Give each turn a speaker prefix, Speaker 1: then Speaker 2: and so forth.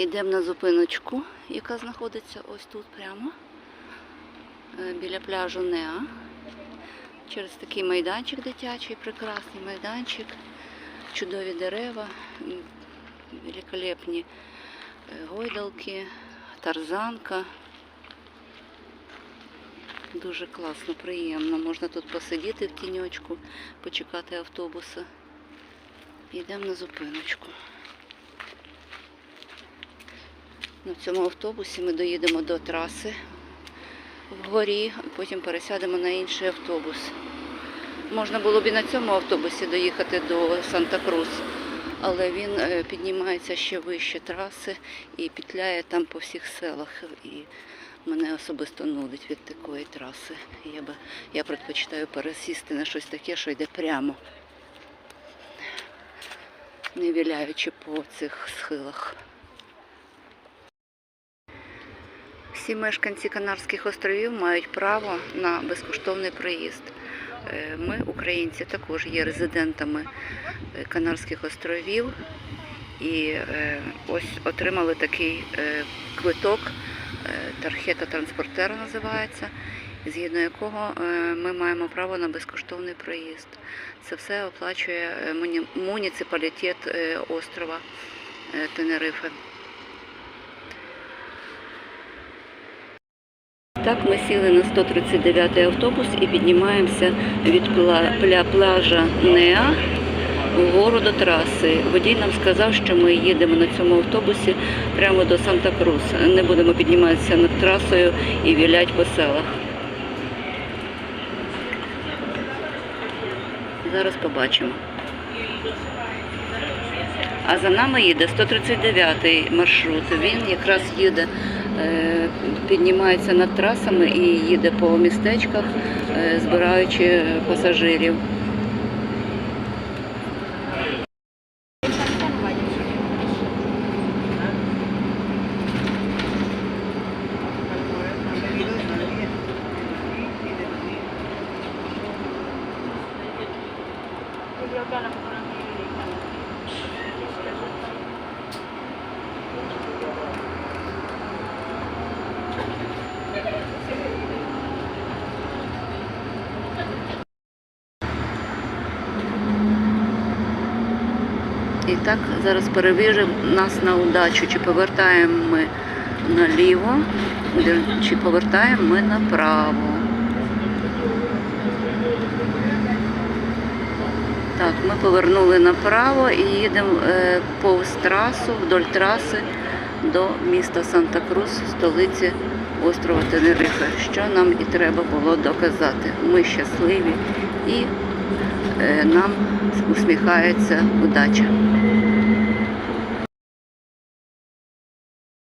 Speaker 1: Йдемо на зупиночку, яка знаходиться ось тут прямо е, біля пляжу Неа. Через такий майданчик дитячий, прекрасний майданчик, чудові дерева, великолепні е, гойдалки, тарзанка. Дуже класно, приємно. Можна тут посидіти в тіньочку, почекати автобуса. Йдемо на зупиночку. На цьому автобусі ми доїдемо до траси вгорі, потім пересядемо на інший автобус. Можна було б і на цьому автобусі доїхати до Санта-Крус, але він е, піднімається ще вище траси і петляє там по всіх селах. І мене особисто нудить від такої траси. Я, би, я предпочитаю пересісти на щось таке, що йде прямо, не віляючи по цих схилах. Всі мешканці Канарських островів мають право на безкоштовний проїзд. Е, Ми, українці, також є резидентами е, Канарських островів і е, ось отримали такий квиток, тархета транспортера називається, згідно якого ми маємо право на безкоштовний проїзд. Це все оплачує муніципалітет острова Тенерифе. Так, ми сіли на 139 автобус і піднімаємося від пляжа Неа вгору до траси. Водій нам сказав, що ми їдемо на цьому автобусі прямо до Санта-Крус. Не будемо підніматися над трасою і вілять по селах. Зараз побачимо. А за нами їде 139 маршрут. Він якраз їде, піднімається над трасами і їде по містечках, е, збираючи пасажирів. І так зараз перевіримо нас на удачу, чи повертаємо ми наліво, чи повертаємо ми направо. Так, ми повернули направо і їдемо е, повз трасу, вдоль траси до міста Санта-Крус, столиці острова Тенерифе, що нам і треба було доказати. Ми щасливі і нам усміхається удача.